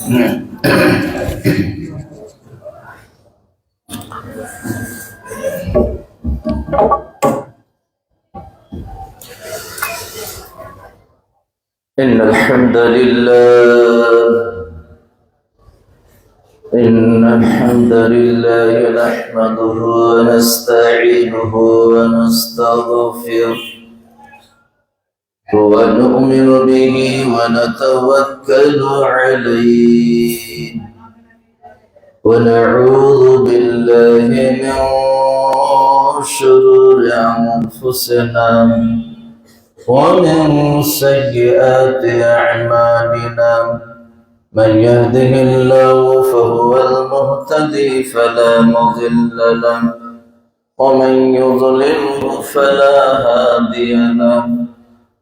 إن الحمد لله. إن الحمد لله نحمده ونستعينه ونستغفره. ونؤمن به ونتوكل عليه. ونعوذ بالله من شرور أنفسنا ومن سيئات أعمالنا. من يهده الله فهو المهتدي فلا مضل له. ومن يضلله فلا هادي له.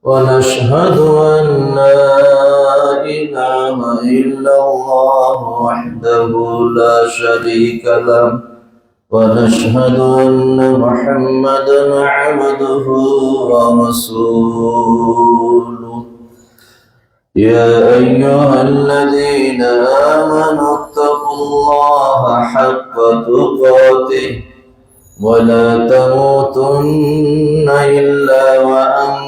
ونشهد أن لا إله إلا الله وحده لا شريك له. ونشهد أن محمدا عبده ورسوله. يا أيها الذين آمنوا اتقوا الله حق تقاته ولا تموتن إلا وأنتم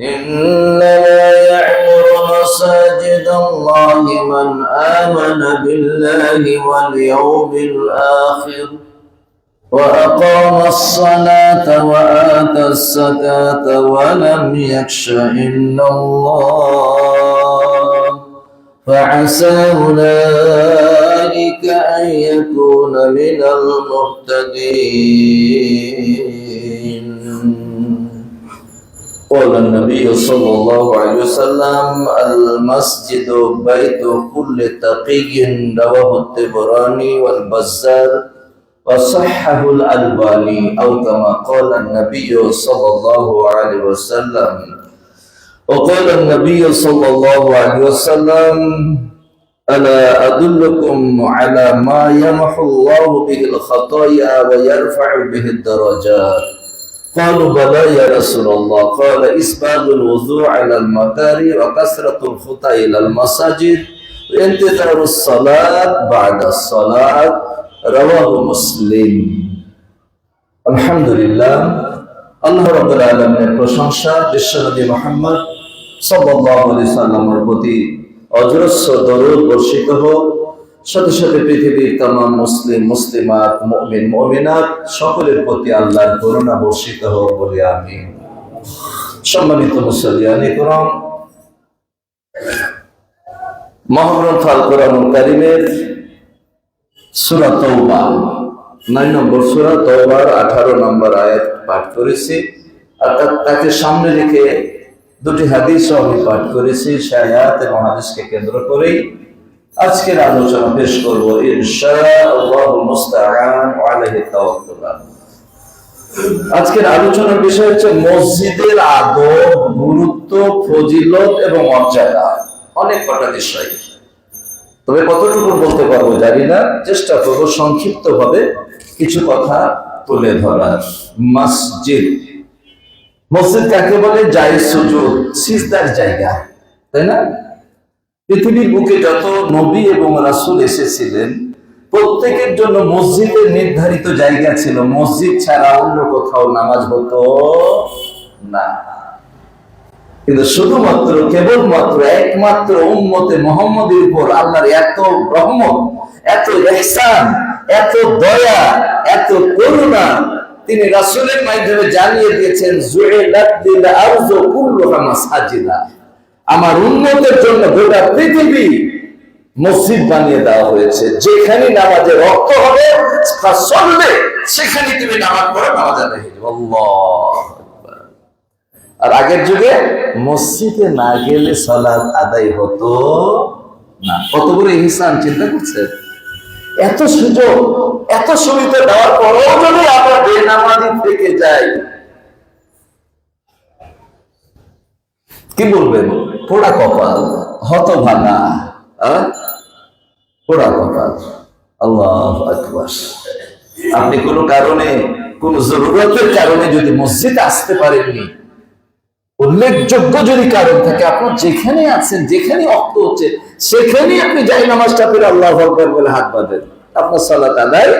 إنما يعمر مساجد الله من آمن بالله واليوم الآخر وأقام الصلاة وآتى الزكاة ولم يخش إلا الله فعسى أولئك أن يكون من المهتدين. قال النبي صلى الله عليه وسلم المسجد بيت كل تقي رواه الطبراني والبزار وصحه الألباني أو كما قال النبي صلى الله عليه وسلم. وقال النبي صلى الله عليه وسلم ألا أدلكم على ما يمحو الله به الخطايا ويرفع به الدرجات؟ قالوا بلى يا رسول الله قال إسباب الوضوء على المكار وكثرة الخطى إلى المساجد وانتظار الصلاة بعد الصلاة رواه مسلم الحمد لله আল্লাহ রাব্বুল আলামিনের প্রশংসা বিশ্বনবী মুহাম্মদ সাল্লাল্লাহু আলাইহি সাল্লামের প্রতি অজস্র দরুদ বর্ষিত হোক সাথে সাথে পৃথিবীর তাম মুসলিম, মুসলিমাত, মুমিন, মুমিনাত, সকলের প্রতি আল্লাহর করুণা বর্ষিত হোক বলে আমি সম্মানিত মুসলিয়ানি করম মহাগ্রন্থ আল কোরআনুল কারিমের সূরা তওবা, নয় নম্বর সূরা তওবার, আঠারো নম্বর আয়াত পাঠ করেছি। আর তাকে সামনে রেখে দুটি হাদিসও আমি পাঠ করেছি সে আয়াত এবং হাদিসকে কেন্দ্র করেই। আজকের আলোচনা পেশ করব আজকের আলোচনার বিষয় হচ্ছে মসজিদের আদব, গুরুত্ব, ফজিলত এবং মর্যাদা। অনেক কটা বিষয়। তবে কতটুকু বলতে পারব জানি না। চেষ্টা করব সংক্ষিপ্ত ভাবে কিছু কথা তুলে ধরার। মসজিদ। মসজিদ কাকে বলে? জায় সুযোগ জায়গা। তাই না? পৃথিবীর বুকে যত নবী এবং রাসূল এসেছিলেন, প্রত্যেকের জন্য মসজিদের নির্ধারিত জায়গা ছিল। মসজিদ ছাড়া অন্য কোথাও নামাজ হতো না। কিন্তু শুধুমাত্র, কেবলমাত্র একমাত্র উম্মতে মোহাম্মদের উপর আল্লাহর এত রহমত, এত ইহসান, এত দয়া, এত করুণা তিনি রাসুলের মাধ্যমে জানিয়ে দিয়েছেন, জুইলাত লিল আরযু কুল্লুহা মাসাজিদা আমার উন্নতের জন্য গোটা পৃথিবী মসজিদ বানিয়ে দেওয়া হয়েছে। যেখানে নামাজের রক্ত হবে সেখানে তুমি নামাজ পড়ে নামাজ। আর আগের যুগে মসজিদে না গেলে সালাত আদায় হতো না। কত বড় ইহসান, চিন্তা করছে এত সুযোগ, এত সুবিধা দেওয়ার পরও যদি আমরা বেনামাজি থেকে যাই কি বলবেন পোড়া কপাল হত ভাঙা পোড়া কপাল। আল্লাহ আপনি কোন কারণে, কোন জরুরতের কারণে যদি মসজিদে আসতে পারেননি, উল্লেখযোগ্য যদি কারণ থাকে আপনার যেখানে আছেন যেখানে অক্ত হচ্ছে, সেখানেই আপনি যাই নামাজটা পেরে আল্লাহ আকবর বলে হাত বাঁধেন। আপনার সালাত আদায়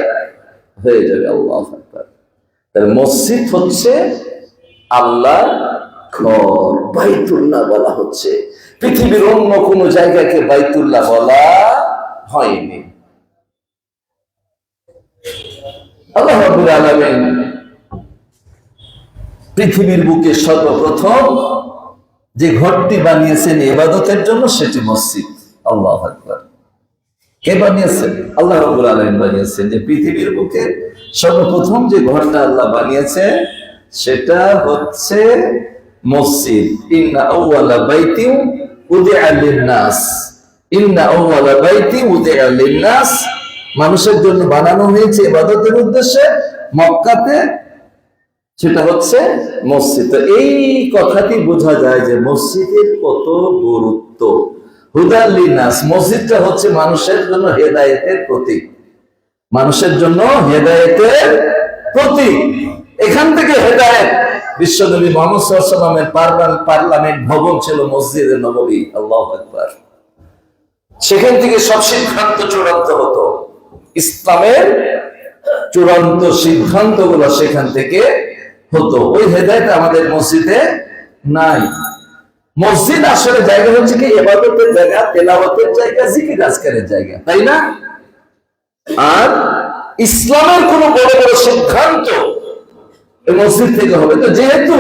হয়ে যাবে, আল্লাহ আকবর। মসজিদ হচ্ছে আল্লাহ ঘর বাইতুল্লাহ বলা হচ্ছে। পৃথিবীর অন্য কোন জায়গাকে বাইতুল্লাহ বলা হয়নি। আল্লাহ আলামিন পৃথিবীর বুকে সর্বপ্রথম যে ঘরটি বানিয়েছেন এবাদতের জন্য সেটি মসজিদ। আল্লাহ কে বানিয়েছেন? আল্লাহ রাব্বুল আলামিন বানিয়েছেন। যে পৃথিবীর বুকে সর্বপ্রথম যে ঘরটা আল্লাহ বানিয়েছে সেটা হচ্ছে মসজিদ। ইন্না আউওয়ালা বাইতিন উদিআ লিন-নাস। ইন্না আউওয়ালা বাইতি উদিআ লিন-নাস। মানুষের জন্য বানানো হয়েছে ইবাদতের উদ্দেশ্যে মক্কাতে, সেটা হচ্ছে মসজিদ। তো এই কথাটি বোঝা যায় যে মসজিদের কত গুরুত্ব। হুদাল্লিনাস মসজিদটা হচ্ছে মানুষের জন্য হেদায়েতের প্রতীক। মানুষের জন্য হেদায়েতের প্রতীক। এখান থেকে হেদায়েত। বিশ্বনবী মোহাম্মদ সাল্লামের পার্লামেন্ট ভবন ছিল মসজিদের নবী আল্লাহ আকবার। সেখান থেকে সব সিদ্ধান্ত চূড়ান্ত হতো। ইসলামের চূড়ান্ত সিদ্ধান্তগুলো সেখান থেকে হতো। ওই হেদায়ত আমাদের মসজিদে নাই। মসজিদ আসলে জায়গা হচ্ছে কি? এবাদতের জায়গা, তেলাওয়াতের জায়গা, জিকির আজকারের জায়গা। তাই না? আর ইসলামের কোন বড় বড় সিদ্ধান্ত মসজিদ থেকে হবে। তো যেহেতু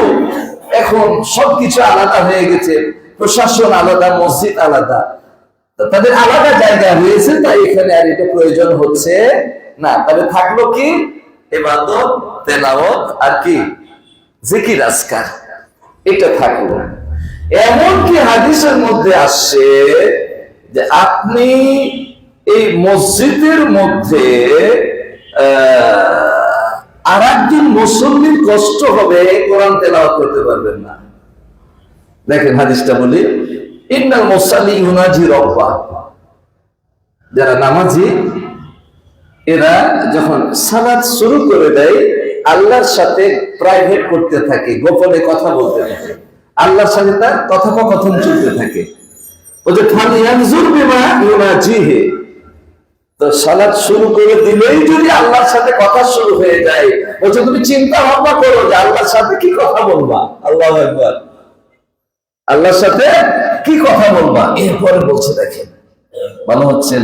এখন সবকিছু আলাদা হয়ে গেছে, প্রশাসন আলাদা, মসজিদ আলাদা তাদের আলাদা জায়গা হয়েছে তাই এখানে আর এটা প্রয়োজন হচ্ছে না। তবে থাকল কি? এবাদত, তেলাওয়াত, আর কি? জিকির, আজকার। এটা থাকল। এমনকি হাদিসের মধ্যে আসছে যে আপনি এই মসজিদের মধ্যে আর একজন মুসল্লির কষ্ট হবে কোরআন তেলাওয়াত করতে পারবেন না। দেখেন হাদিসটা বলি, ইন্নাল ইউনাজি রব্বা যারা নামাজি, এরা যখন সালাত শুরু করে দেয়, আল্লাহর সাথে প্রাইভেট করতে থাকে, গোপনে কথা বলতে থাকে। আল্লাহর সাথে তার কথোপকথন চলতে থাকে। ও যে ফানি ইয়ানজুর বিমা ইউনাজিহে। তো সালাত শুরু করে দিলেই যদি আল্লাহর সাথে কথা শুরু হয়ে যায়, বলছে, তুমি চিন্তা ভাবনা করো যে আল্লাহর সাথে কি কথা বলবা? আল্লাহ একবার আল্লাহর সাথে কি কথা বলবা? এরপরে বলছে, দেখেন মানে হচ্ছে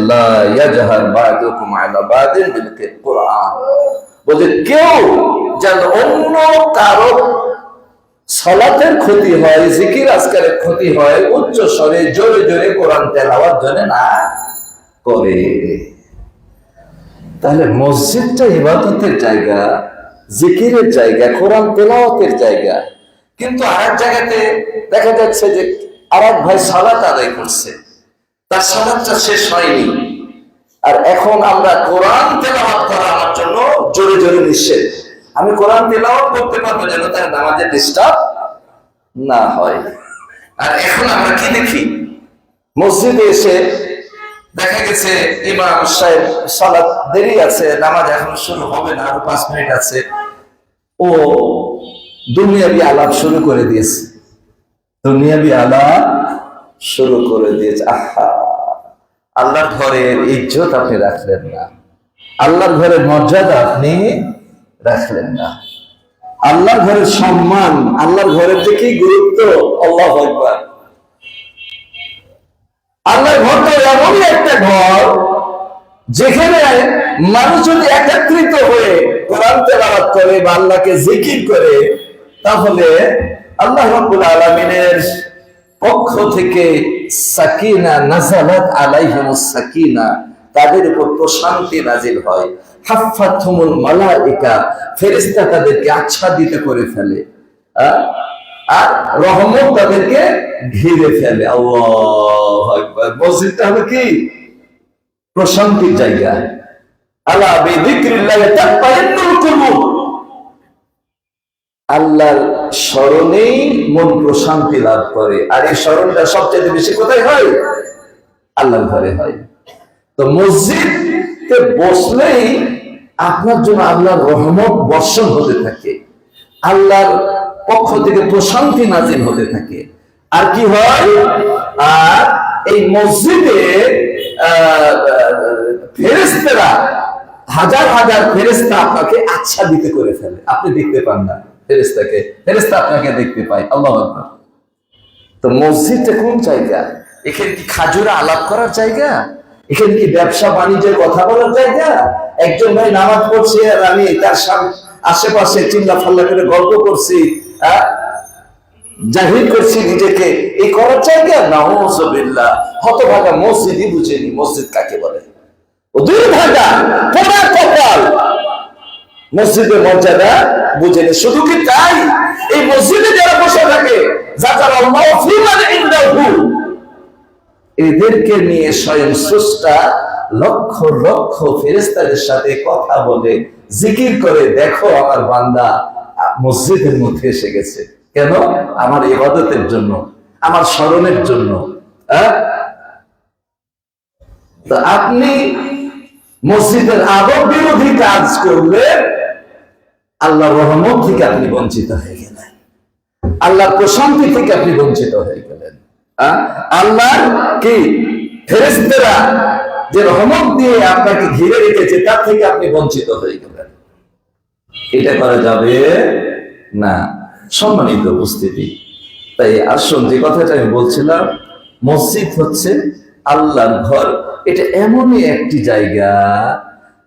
বলছে, কেউ যেন অন্য কারও সলাতের ক্ষতি হয়, জিকির আজকারের ক্ষতি হয়, উচ্চ স্বরে জোরে জোরে কোরআন তেলাওয়াত জন্য না করে। তাহলে মসজিদটা ইবাদতের জায়গা, জিকিরের জায়গা, কোরআন তেলাওয়াতের জায়গা। কিন্তু আর এক জায়গাতে দেখা যাচ্ছে যে আর এক ভাই সালাত আদায় করছে। তার সালাদটা শেষ হয়নি। আর এখন আমরা কোরআন তেলাওয়াত করা আমার জন্য জোরে জোরে নিষেধ। আমি কোরআন তেলাওয়াত করতে পারব যেন তার নামাজের ডিস্টার্ব না হয়। আর এখন আমরা কি দেখি? মসজিদে এসে দেখা গেছে ইমাম সাহেব সালাত দেরি আছে, নামাজ এখন শুরু হবে না, আরও পাঁচ মিনিট আছে। ও দুনিয়াবি আলাপ শুরু করে দিয়েছে। দুনিয়াবি আলাপ শুরু করে দিয়েছে। আহা! আল্লাহর ঘরের ইজ্জত আপনি রাখলেন না। আল্লাহর ঘরের মর্যাদা আপনি রাখলেন না। আল্লাহর ঘরের সম্মান, আল্লাহর ঘরের যে গুরুত্ব? আল্লাহ একবার আল্লাহর ঘর তো এমনই একটা ঘর যেখানে মানুষ যদি একত্রিত হয়ে কোরআন তেলাওয়াত করে বা আল্লাহকে জিকির করে, তাহলে আল্লাহ রাব্বুল আলামিনের পক্ষ থেকে সাকিনা নাজালাত আলাইহিমুস সাকিনা, তাদের উপর প্রশান্তি নাজিল হয় হাফাতুমুল মালাইকা ফেরেশতা তাদেরকে আচ্ছাদিত করে ফেলে? আর রহমত তাদেরকে ঘিরে ফেলে। আল্লাহ আকবার। মসজিদটা হলো কি? প্রশান্তির জায়গা। আল্লাহ আল্লাহর স্মরণেই মন প্রশান্তি লাভ করে। আর এই স্মরণটা সবচেয়ে বেশি কোথায় হয়? আল্লাহর ঘরে হয়। তো মসজিদে বসলেই আপনার জন্য আল্লাহর রহমত বর্ষণ হতে থাকে। আল্লাহর পক্ষ থেকে প্রশান্তি নাজিল হতে থাকে। আর কি হয়? আর এই মসজিদে ফেরেস্তেরা হাজার হাজার ফেরেস্তা আপনাকে আচ্ছাদিত করে ফেলে। আপনি দেখতে পান না ফেরেস্তাকে ফেরেস্তা আপনাকে দেখতে পায়। আল্লাহ তো মসজিদটা কোন জায়গা? এখানে কি খাজুরা আলাপ করার জায়গা? এখানে কি ব্যবসা বাণিজ্যের কথা বলার জায়গা? একজন ভাই নামাজ পড়ছে আর আমি তার সাম- আশেপাশে চিল্লা ফাল্লা করে গল্প করছি? জাহির করছি নিজেকে। এই করার জায়গা না বিল্লাহ হতভাগা মসজিদই বুঝেনি। মসজিদ কাকে বলে? দুই ভাগা পোড়া কপাল। মসজিদের মর্যাদা বুঝেনি। শুধু কি তাই? এই মসজিদে যারা বসে থাকে এদেরকে নিয়ে স্বয়ং স্রষ্টা লক্ষ লক্ষ ফেরেস্তাদের সাথে কথা বলে, জিকির করে, দেখো আমার বান্দা মসজিদের মধ্যে এসে গেছে। কেন? আমার ইবাদতের জন্য, আমার স্মরণের জন্য হ্যাঁ? আপনি মসজিদের আদব বিরোধী কাজ করলে আল্লাহর রহমত থেকে আপনি বঞ্চিত হয়ে গেলেন। আল্লাহর প্রশান্তি থেকে আপনি বঞ্চিত হয়ে গেলেন। আহ? আল্লাহর কি? ফেরেস্তেরা যে রহমত দিয়ে আপনাকে ঘিরে রেখেছে, তার থেকে আপনি বঞ্চিত হয়ে গেলেন। এটা করা যাবে না। সম্মানিত উপস্থিতি, তাই আসুন যে কথাটা আমি বলছিলাম, মসজিদ হচ্ছে আল্লাহর ঘর। এটা এমনই একটি জায়গা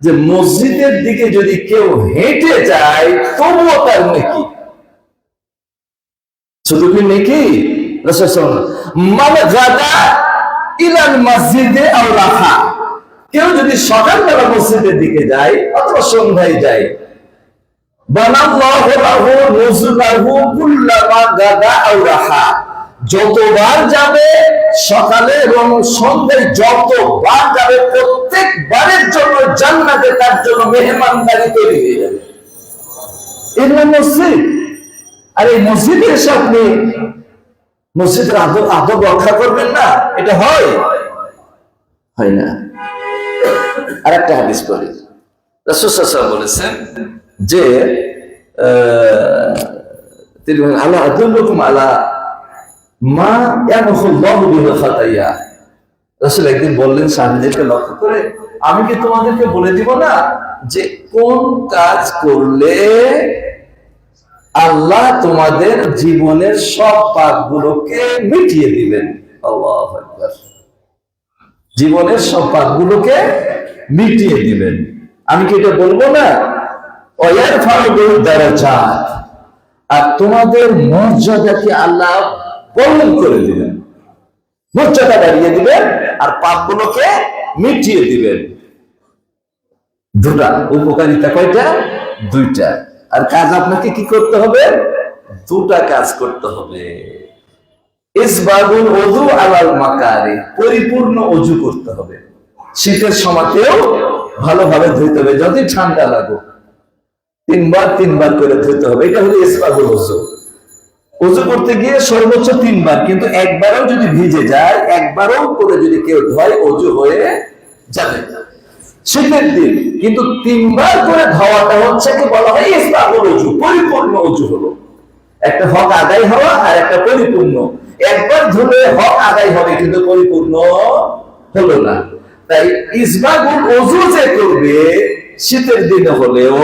যে মসজিদের দিকে যদি কেউ হেঁটে যায়, তবুও তার নেকি। শুধু কি নেকি? মানে গাদা ইলাল মসজিদে রাখা। কেউ যদি সকালবেলা মসজিদের দিকে যায়, অথবা সন্ধ্যায় যায় যতবার যাবে সকালে এবং সন্ধ্যায় যতবার যাবে প্রত্যেকবারের জন্য জান্নাতে তার জন্য মেহমানদারি তৈরি হয়ে যাবে। এর মসজিদ। আর এই মসজিদে এসে মসজিদের আদব আদব রক্ষা করবেন না, এটা হয়? হয় না। আর একটা হাদিস পড়ি। রাসূল বলেছেন যে তিনি বলেন, আল্লাহ আদুল্লুকুম আলা মা খাতাইয়া? রাসূল একদিন বললেন সাহাবীদেরকে লক্ষ্য করে আমি কি তোমাদেরকে বলে দিব না যে কোন কাজ করলে আল্লাহ তোমাদের জীবনের সব পাপগুলোকে মিটিয়ে দিবেন? জীবনের সব পাপগুলোকে মিটিয়ে দিবেন। আমি কি এটা বলব না? আর তোমাদের মর্যাদাকে আল্লাহ বর্ণন করে দিবেন। মর্যাদা বাড়িয়ে দিবেন আর পাপগুলোকে মিটিয়ে দিবেন। দুটা উপকারিতা কয়টা? দুইটা। আর কাজ আপনাকে কি করতে হবে? দুটা কাজ করতে হবে। ইসবাগুল অজু আলাল মাকারে পরিপূর্ণ অজু করতে হবে। শীতের সময়তেও ভালোভাবে ধুইতে হবে, যদি ঠান্ডা লাগুক। তিনবার তিনবার করে ধুতে হবে। এটা হলো ইসবাগুল অজু অজু করতে গিয়ে সর্বোচ্চ তিনবার, কিন্তু একবারও যদি ভিজে যায়, একবারও করে যদি কেউ ধয় অজু হয়ে যাবে শীতের দিন, কিন্তু তিনবার করে ধোয়াটা হচ্ছে কি বলা হয় ইসবাগুল অজু পরিপূর্ণ অজু হলো। একটা হক আদায় হওয়া আর একটা পরিপূর্ণ। একবার ধুলে হক আদায় হবে, কিন্তু পরিপূর্ণ হলো না। তাই ইসবাগুল অজু যে করবে, শীতের দিনে হলেও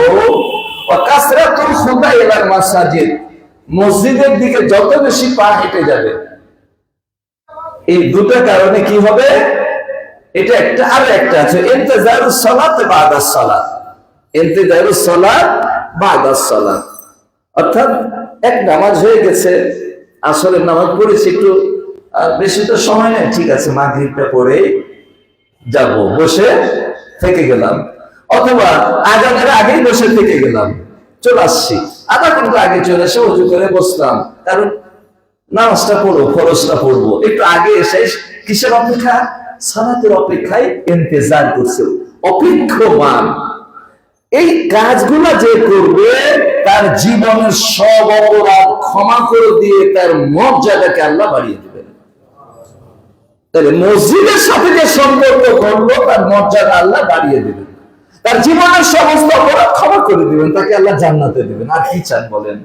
মসজিদের দিকে যত বেশি পা হেঁটে যাবে, এই দুটো কারণে কি হবে? এটা একটা আর একটা আছে অর্থাৎ এক নামাজ হয়ে গেছে আসলে নামাজ পড়েছি একটু বেশি তো সময় নেই, ঠিক আছে, মাগরিবটা পড়ে যাব, বসে থেকে গেলাম। অথবা আজানের আগেই বসে থেকে গেলাম। চলে আসছি। আধা ঘণ্টা আগে চলে এসে উজু করে বসলাম। কারণ নামাজটা পড়ব খরচটা পড়ব। একটু আগে এসে কিসের অপেক্ষা? সালাতের অপেক্ষায় ইন্তেজার করছে। অপেক্ষমান। এই কাজগুলো যে করবে, তার জীবনের সব অপরাধ ক্ষমা করে দিয়ে তার মর্যাদাকে আল্লাহ বাড়িয়ে দেবেন। তাহলে মসজিদের সাথে যে সম্পর্ক করল, তার মর্যাদা আল্লাহ বাড়িয়ে দেবেন। তার জীবনের সমস্ত অপরাধ ক্ষমা করে দিবেন, তাকে আল্লাহ জান্নাতে দিবেন। আর কি চান বলেন?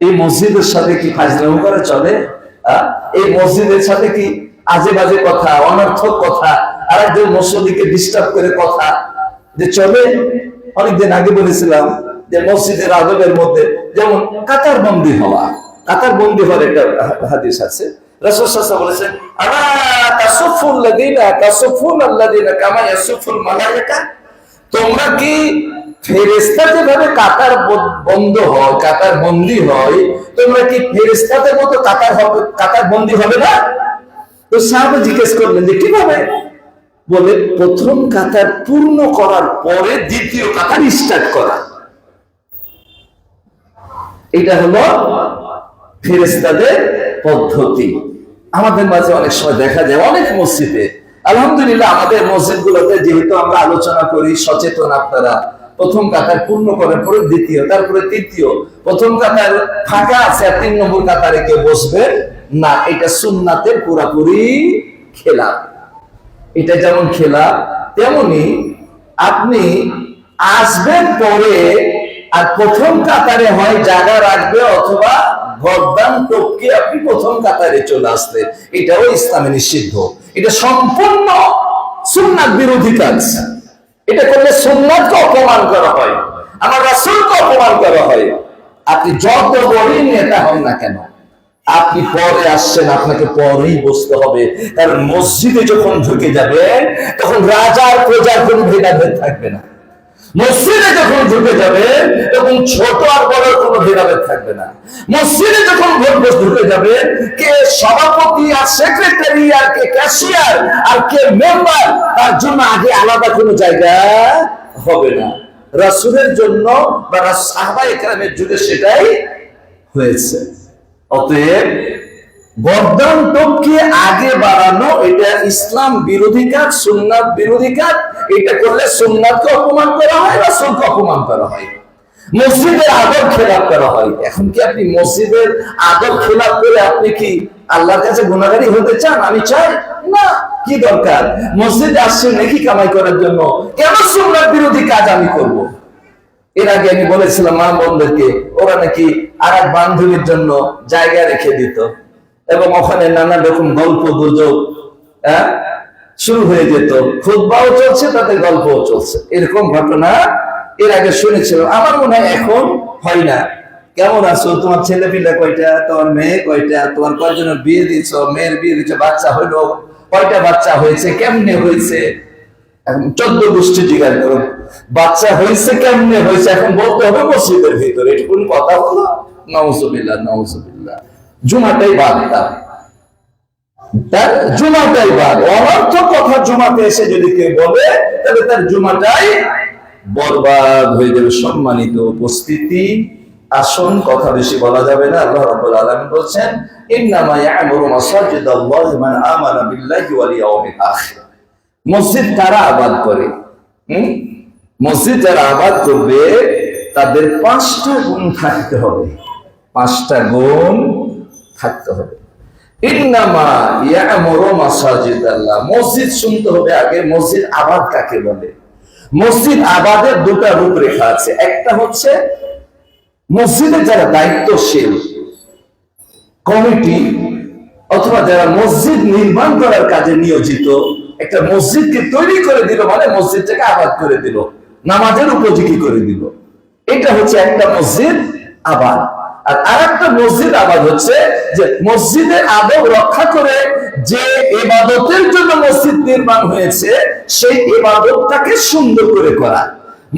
এই মসজিদের সাথে কি ফাজলামো করে চলে? এই মসজিদের সাথে কি আজে বাজে কথা, অনর্থক কথা আর একজন মসজিদকে ডিস্টার্ব করে কথা যে চলে? অনেকদিন আগে বলেছিলাম যে মসজিদের আদবের মধ্যে যেমন কাতার বন্দি হওয়া কাতার বন্দি হওয়ার একটা হাদিস আছে। বলেছেন তোমরা কি ফেরেস্তা যেভাবে কাতার বন্ধ হয়, কাতার বন্দি হয়, তোমরা কি ফেরেস্তাদের মতো কাতার হবে কাতার বন্দি হবে না? তো সাহাবা জিজ্ঞেস করলেন যে, কীভাবে? বলে, প্রথম কাতার পূর্ণ করার পরে দ্বিতীয় কাতার স্টার্ট করা। এটা হলো ফেরেস্তাদের পদ্ধতি। আমাদের মাঝে অনেক সময় দেখা যায়, অনেক মসজিদে আলহামদুলিল্লাহ, আমাদের মসজিদ গুলোতে যেহেতু আমরা আলোচনা করি, সচেতন আপনারা। প্রথম কাতার পূর্ণ করার পরে দ্বিতীয়, তারপরে তৃতীয়। প্রথম কাতার ফাঁকা আছে আর তিন নম্বর কাতারে কেউ বসবে না। এটা সুন্নাতের পুরাপুরি খেলা এটা যেমন খেলা তেমনি আপনি আসবেন পরে আর প্রথম কাতারে হয় জায়গা রাখবে অথবা গরদান টপকে আপনি প্রথম কাতারে চলে আসতে এটাও ইসলামে নিষিদ্ধ। এটা সম্পূর্ণ সুন্নাত বিরোধী কাজ। এটা করলে সুন্নাতকে অপমান করা হয়, আমার রাসূলকে অপমান করা হয়। আপনি যত বড়ই নেতা হন না কেন, আপনি পরে আসছেন, আপনাকে পরেই বসতে হবে। কারণ মসজিদে যখন ঢুকে যাবেন, তখন রাজার প্রজার কোনো ভেদাভেদ থাকবে না। মসজিদে যখন ঢুকে যাবে, তখন ছোট আর বড় কোনো ভেদাভেদ থাকবে না। মসজিদে যখন ভোট ঢুকে যাবে, কে সভাপতি আর সেক্রেটারি আর কে ক্যাশিয়ার আর কে মেম্বার, তার জন্য আগে আলাদা কোনো জায়গা হবে না। রাসূলের জন্য বা সাহাবা একরামের যুগে সেটাই হয়েছে। অতএব গর্দান টপকে আগে বাড়ানো, এটা ইসলাম বিরোধী কাজ, সুন্নাত বিরোধী কাজ, এটা করলে সুন্নাতকে অপমান করা হয়, রাসূলকে অপমান করা হয়। মসজিদের আদব খেলাপ করা হয়। এখন কি আপনি মসজিদের আদব খেলাপ করে আপনি কি আল্লাহর কাছে গুণাগারী হতে চান? আমি চাই। না, কি দরকার? মসজিদ আসছেন নাকি কামাই করার জন্য? কেন সুন্নাত বিরোধী কাজ আমি করব। এর আগে আমি বলেছিলাম মা বোনদেরকে, ওরা নাকি আর এক বান্ধবীর জন্য জায়গা রেখে দিত। এবং ওখানে নানা রকম গল্প, গুজব হ্যাঁ? শুরু হয়ে যেত। খুদবাও চলছে, তাতে গল্পও চলছে। এরকম ঘটনা এর আগে শুনেছিলাম। আমার মনে হয় এখন হয় না। কেমন আছো? তোমার ছেলে পিলে কয়টা? তোমার মেয়ে কয়টা? তোমার কয়জনের বিয়ে দিচ্ছ মেয়ের বিয়ে দিচ্ছ বাচ্চা হইল? কয়টা বাচ্চা হয়েছে? কেমনে হয়েছে? এখন চোদ্দ গোষ্ঠী জিজ্ঞাসা করুন। বাচ্চা হয়েছে, কেমনে হয়েছে? এখন বলতে হবে মসজিদের ভিতরে। কোন কথা হলো? নওজবিল্লাহ নওজবিল্লাহ জুমাটাই বাদ তার। তার জুমাটাই বাদ। অনর্থ কথা জুমাতে এসে যদি কেউ বলে, তাহলে তার জুমাটাই বরবাদ হয়ে যাবে। সম্মানিত উপস্থিতি, আসন, কথা বেশি বলা যাবে না। মসজিদ কারা আবাদ করে? মসজিদ আবাদ করবে, তাদের পাঁচটা গুণ থাকতে হবে। পাঁচটা গুণ থাকতে হবে। ইন্নামা ইয়ামুরু মাসাজিদাল্লাহ। মসজিদ শুনতে হবে আগে, মসজিদ আবাদ কাকে বলে? মসজিদ আবাদের দুটা রূপরেখা আছে। একটা হচ্ছে মসজিদের যারা দায়িত্বশীল, কমিটি, অথবা যারা মসজিদ নির্মাণ করার কাজে নিয়োজিত, একটা মসজিদকে তৈরি করে দিল মানে মসজিদটাকে আবাদ করে দিল, নামাজের উপযোগী করে দিল। এটা হচ্ছে একটা মসজিদ আবাদ। আর মসজিদ আবাদ হচ্ছে যে মসজিদের আদব রক্ষা করে যে ইবাদতের জন্য মসজিদ নির্মাণ হয়েছে, সেই ইবাদতটাকে সুন্দর করে করা।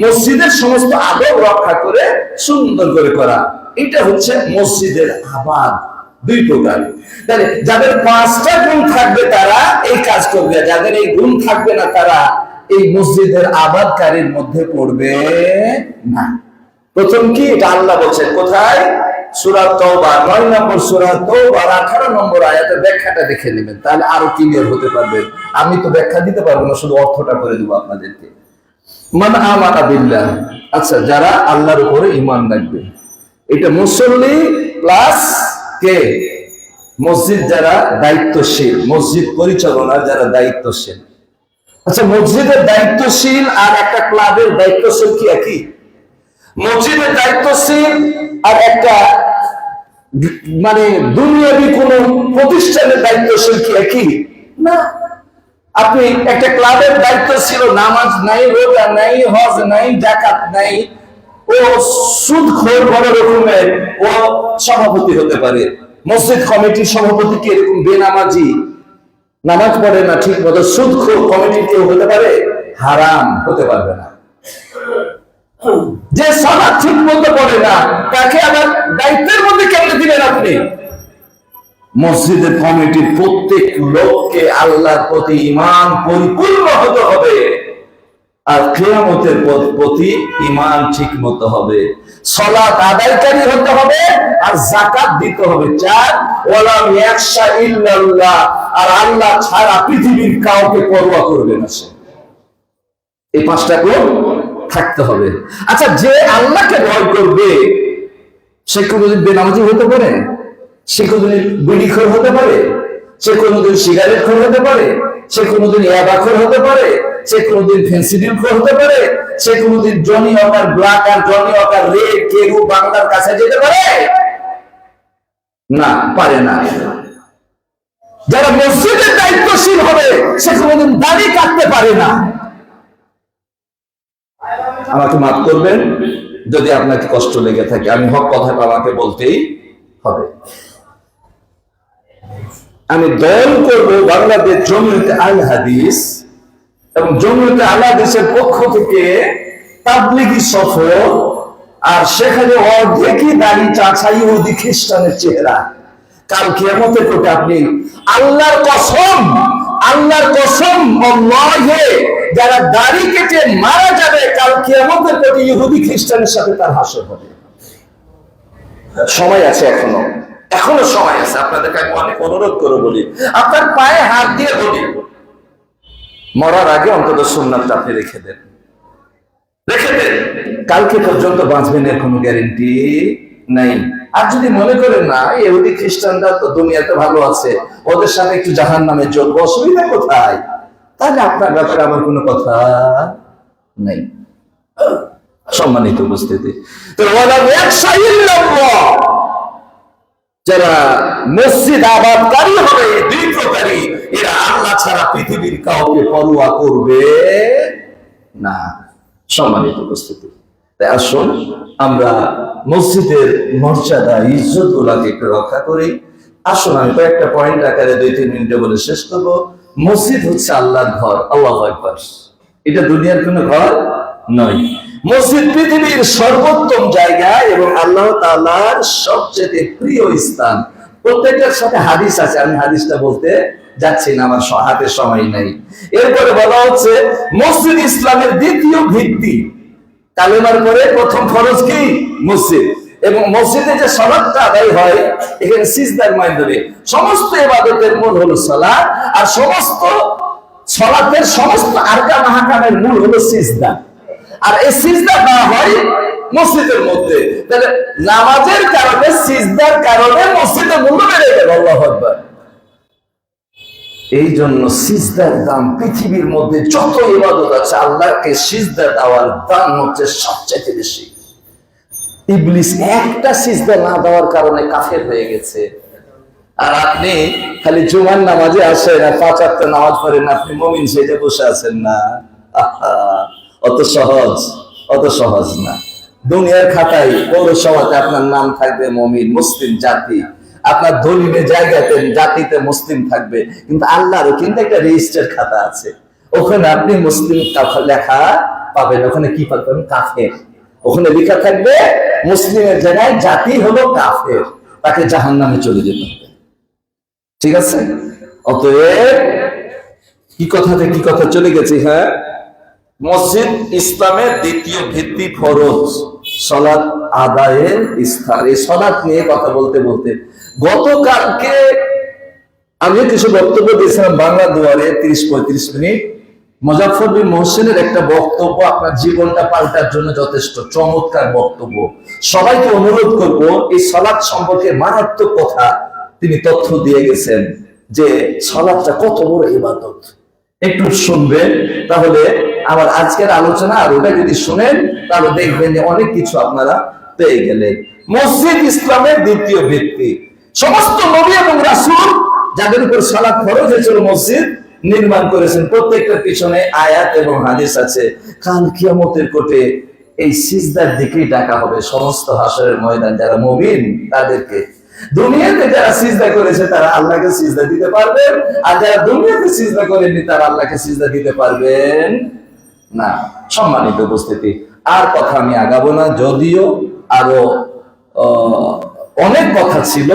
মসজিদের সমস্ত আদব রক্ষা করে সুন্দর করে করা। এটা হচ্ছে মসজিদের আবাদ। দুই প্রকার। তাহলে যাদের পাঁচটা গুণ থাকবে তারা এই কাজ করবে, যাদের এই গুণ থাকবে না তারা এই মসজিদের আবাদকারীর মধ্যে পড়বে না। প্রথম কি? এটা আল্লাহ বলছেন, কোথায়? সুরা তওবা, নয় নম্বর সুরা তওবার আঠারো নম্বর আয়াতের ব্যাখ্যাটা দেখে নেবেন, তাহলে আরও ক্লিয়ার হতে পারবেন আমি তো ব্যাখ্যা দিতে পারব না, শুধু অর্থটা করে দেবো আপনাদেরকে। মান আমানা বিল্লাহ আচ্ছা যারা আল্লাহর উপরে ঈমান রাখবে। এটা মুসল্লি প্লাস কে? মসজিদ যারা দায়িত্বশীল, মসজিদ পরিচালনার যারা দায়িত্বশীল। আচ্ছা মসজিদের দায়িত্বশীল আর একটা ক্লাবের দায়িত্বশীল কি একই? মসজিদের দায়িত্বশীল আর একটা মানে দুনিয়াবি কোন প্রতিষ্ঠানের দায়িত্বশীল কি একই? না। আপনি একটা ক্লাবের দায়িত্ব ছিল নামাজ নাই, রোজা নাই, হজ নাই জাকাত নাই, ও সুদ খোর বড় রকমের ও সভাপতি হতে পারে। মসজিদ কমিটির সভাপতি কি এরকম বেনামাজি? নামাজ পড়ে না ঠিক মতো সুদ খোর কমিটির কেউ হতে পারে? হারাম, হতে পারবে না। যে সালাদ ঠিক মতো পড়ে না, তাকে আবার দায়িত্বের মধ্যে কেমনে দিবেন আপনি? মসজিদের কমিটির প্রত্যেক লোককে আল্লাহর প্রতি ইমান পরিপূর্ণ হতে হবে। আর কেয়ামতের প্রতি ইমান ঠিক মতো হবে। সলাৎ আদায়কারী হতে হবে আর জাকাত দিতে হবে। চার, ওয়ালাম ইয়াকশা ইল্লাল্লাহ, আর আল্লাহ ছাড়া পৃথিবীর কাউকে পরোয়া করবে না সে। এই পাঁচটা গুণ থাকতে হবে। আচ্ছা যে আল্লাহকে ভয় করবে, সে কোনোদিন বেনামাজি হতে পারে? সে কোনোদিন বিড়িখোর হতে পারে? সে কোনোদিন সিগারেট খোর হতে পারে? সে কোনোদিন ইয়াবাখোর হতে পারে? সে কোনোদিন ফেন্সিডিল খোর হতে পারে? সে কোনোদিন জনি অকার ব্ল্যাক আর জনি অকার রেড, কেরু, বাংলার কাছে যেতে পারে? না পারে না। যারা মসজিদের দায়িত্বশীল হবে, সে কোনোদিন দাড়ি কাটতে পারে না। আমাকে মাফ করবেন, যদি আপনাকে কষ্ট লেগে থাকে। আমি হক কথাটা আমাকে বলতেই হবে। আমি দল করব বাংলাদেশ জমিয়তে আল হাদিস এবং জমিয়তে আল হাদিসের পক্ষ থেকে তাবলিগি সফর আর সেখানে অর্ধেকই দাড়ি চাচা ইহুদি খ্রিস্টানের চেহারা। কাল কিয়ামতের কোটে আপনি আল্লাহর কসম আল্লাহর কসম, অল্লাহে যারা দাড়ি কেটে মারা যাবে, কাল কিয়ামতের কোটে ইহুদি খ্রিস্টানের সাথে তার হাসর হবে। সময় আছে এখনও। এখনও সময় আছে। আপনাদেরকে আমি অনেক অনুরোধ করে বলি, আপনার পায়ে হাত দিয়ে বলি। মরার আগে অন্তত সুন্নাতটা আপনি রেখে দেন। রেখে দেন। কালকে পর্যন্ত বাঁচবেন এর কোনো গ্যারেন্টি নাই। আর যদি মনে করেন না, ইহুদি খ্রিস্টানরা তো দুনিয়াতে ভালো আছে, ওদের সাথে একটু জাহান নামে চলবো, অসুবিধা কোথায়? তাহলে আপনার ব্যাপারে আমার কোনো কথা নেই। সম্মানিত উপস্থিতি। যারা মসজিদ আবাদকারী হবে দুই এরা আল্লাহ ছাড়া পৃথিবীর কাউকে পরোয়া করবে না। সম্মানিত উপস্থিতি। তাই আসুন আমরা মসজিদের মর্যাদা ইজ্জত গুলাকে একটু রক্ষা করি। আসুন আমি কয়েকটা পয়েন্ট আকারে দুই তিন মিনিটে বলে শেষ করব। মসজিদ হচ্ছে আল্লাহর ঘর, আল্লাহ এটা দুনিয়ার কোনো ঘর নয়। মসজিদ পৃথিবীর সর্বোত্তম জায়গা এবং আল্লাহ তাআলার সবচেয়ে প্রিয় স্থান। প্রত্যেকটার সাথে হাদিস আছে, আমি হাদিসটা বলতে যাচ্ছি না, আমার হাতে সময় নাই। এরপরে বলা হচ্ছে, মসজিদ ইসলামের দ্বিতীয় ভিত্তি। কালেমার পরে প্রথম খরচ কি? মসজিদ। এবং মসজিদে যে সলাদটা আদায় হয়, এখানে সিজদার মাধ্যমে সমস্ত ইবাদতের মূল হলো সালাত আর সমস্ত সলাতের সমস্ত আরকান হাকামের মূল হলো সিজদা। আর এই সিজদা না হয় মসজিদের মধ্যে। তাহলে নামাজের কারণে, সিজদার কারণে মসজিদের মূল্য বেড়ে গেল, আল্লাহ আকবার। এই জন্য সিজদার দাম পৃথিবীর মধ্যে যত ইবাদত আছে, আল্লাহকে সিজদা দেওয়ার দাম হচ্ছে সবচেয়ে বেশি। ইবলিস একটা সিজদা না দেওয়ার কারণে কাফের হয়ে গেছে। আর আপনি খালি জুমার নামাজে আসেন আর পাঁচ আটটা নামাজ পড়েন, আপনি মমিন বসে আছেন না। অত সহজ অত সহজ না। দুনিয়ার খাতায়, পৌরসভাতে আপনার নাম থাকবে মমিন, মুসলিম জাতি। আপনার দলিলে জায়গাতে, জাতিতে মুসলিম থাকবে। কিন্তু আল্লাহরও কিন্তু একটা রেজিস্টার খাতা আছে। ওখানে আপনি মুসলিম লেখা পাবেন, ওখানে কি পাবেন? কাফের। ওখানে লেখা থাকবে, মুসলিমের জায়গায় জাতি হলো কাফের, তাকে জাহান নামে চলে যেতে হবে। ঠিক আছে? অতএব, কি কথাতে কি কথা চলে গেছি হ্যাঁ? মসজিদ ইসলামের দ্বিতীয় ভিত্তি ফরজ। সলাৎ আদায়ের স্থান এই সলাৎ নিয়ে কথা বলতে বলতে গতকালকে আমি কিছু বক্তব্য দিয়েছিলাম বাংলা দুয়ারে তিরিশ পঁয়ত্রিশ মিনিট। মুজাফর বিন মোহসেনের একটা বক্তব্য আপনার জীবনটা পাল্টার জন্য যথেষ্ট, চমৎকার বক্তব্য। সবাইকে অনুরোধ করব, এই সলাৎ সম্পর্কে মারাত্মক কথা তিনি তথ্য দিয়ে গেছেন যে সলাৎটা কত বড় ইবাদত। একটু শুনবেন, তাহলে আমার আজকের আলোচনা আর ওটা যদি শুনেন, তাহলে দেখবেন যে অনেক কিছু আপনারা পেয়ে গেলেন। মসজিদ ইসলামের দ্বিতীয় ভিত্তি। সমস্ত নবী এবং রাসূল, যাদের উপর সালাত ফরজ হয়েছিল মসজিদ নির্মাণ করেছেন। প্রত্যেকটার পিছনে আয়াত এবং হাদিস আছে। কাল কিয়ামতের কোটে এই সিজদার দিকেই ডাকা হবে। সমস্ত হাসরের ময়দান যারা মবিন তাদেরকে। দুনিয়াতে যারা সিজদা করেছে, তারা আল্লাহকে সিজদা দিতে পারবেন আর যারা দুনিয়াতে সিজদা করেনি তারা আল্লাহকে সিজদা দিতে পারবেন না। সম্মানিত উপস্থিতি, আর কথা আমি আগাবো না। যদিও আরও অনেক কথা ছিল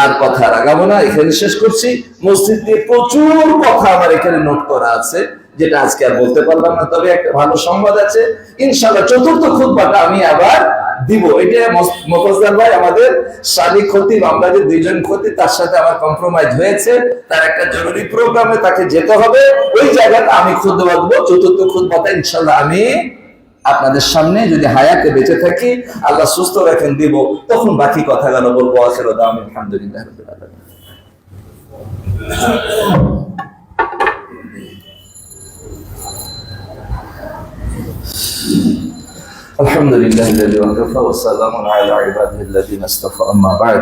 আর কথা আগাবো না এখানে শেষ করছি। মসজিদ নিয়ে প্রচুর কথা আমার এখানে নোট করা আছে, যেটা আজকে আর বলতে পারলাম না, তবে একটা ভালো সংবাদ আছে। ইনশাআল্লাহ চতুর্থ খুতবাটা আমি আবার দিব। এটা মস- ভাই আমাদের শালিক খতিব, আমরা যে দুইজন খতিব, তার সাথে আমার কম্প্রোমাইজ হয়েছে। তার একটা জরুরি প্রোগ্রামে তাকে যেতে হবে। ওই জায়গাটা আমি খুতবা দেবো, চতুর্থ খুতবাটা ইনশাআল্লাহ আমি আপনাদের সামনে যদি হায়াতে বেঁচে থাকি আল্লাহ সুস্থ রাখেন দিব তখন বাকি কথা গেল বলবো আখের দাম আলহামদুলিল্লাহ রাব্বিল আলামিন। الحمد لله الذي وكفى وسلام على عباده الذين اصطفى اما بعد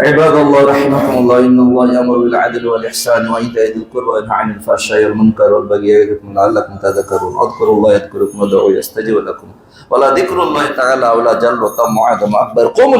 عباد الله رحمكم الله إن الله يأمر بالعدل والإحسان وإيتاء ذي القربى وينهى عن الفحشاء والمنكر والبغي يعظكم لعلكم تذكرون. اذكروا الله يذكركم ودعوه يستجب لكم. ولا ذكر الله تعالى ولا جل وتم وعدم أكبر. قوموا